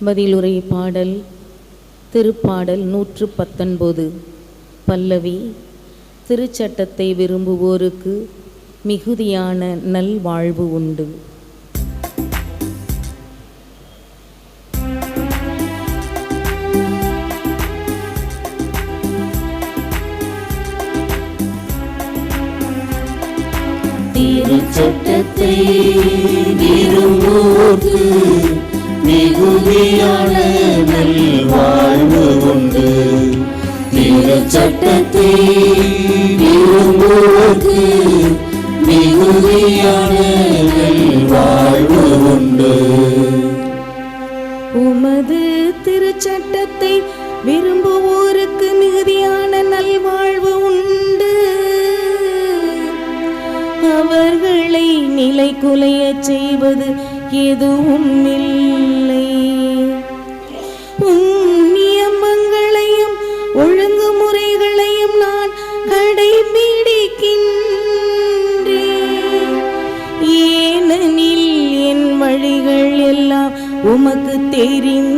பதிலுரை பாடல் திருப்பாடல் நூற்று பத்தொன்பது பல்லவி திருச்சட்டத்தை விரும்புவோருக்கு மிகுதியான நல்வாழ்வு உண்டு. திருச்சட்டத்தை விரும்புவோர்க்கு மிகுதியான நல்வாழ்வு உண்டு சட்டத்தை மிகுதியான நல்வாழ்வு உண்டு உமது திருச்சட்டத்தை விரும்புவோருக்கு மிகுதியான நல்வாழ்வு உண்டு. அவர்களை நிலை குலைய செய்வது எதுவும் இல்லை. ஒழுங்குமுறைகளையும் நான் கடைபிடிக்கின்றேன். ஏனெனில் என் வழிகள் எல்லாம் உமக்கு தெரிந்தவை.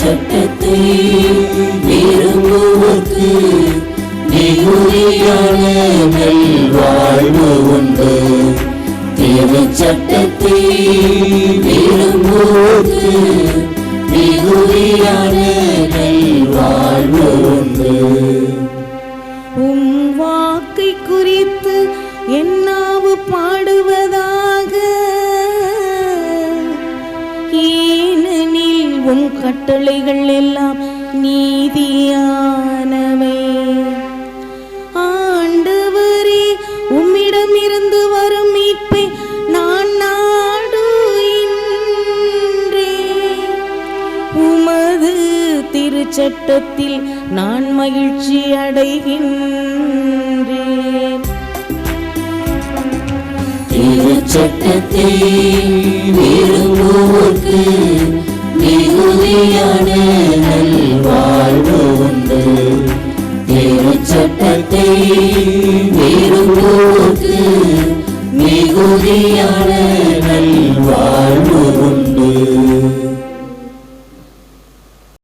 சட்டத்தை விரும்புவோர்க்கு மிகுதியான நல்வாழ்வு உண்டு. திருச்சட்டத்தில் விரும்புவோர்க்கு மிகுதியான வாழ்வு உண்டு உம் வாக்கை குறித்து என்னாவு பாடுவதாக? ஏனெனில் உம் கட்டளைகள் எல்லாம் நீதி சட்டத்தில் நான் மகிழ்ச்சி அடைகின்றேன். சட்டத்தை விரும்புவோர்க்கு மிகுதியான நல்வாழ்வு உண்டு. விரும்புவோர்க்கு மிகுதியான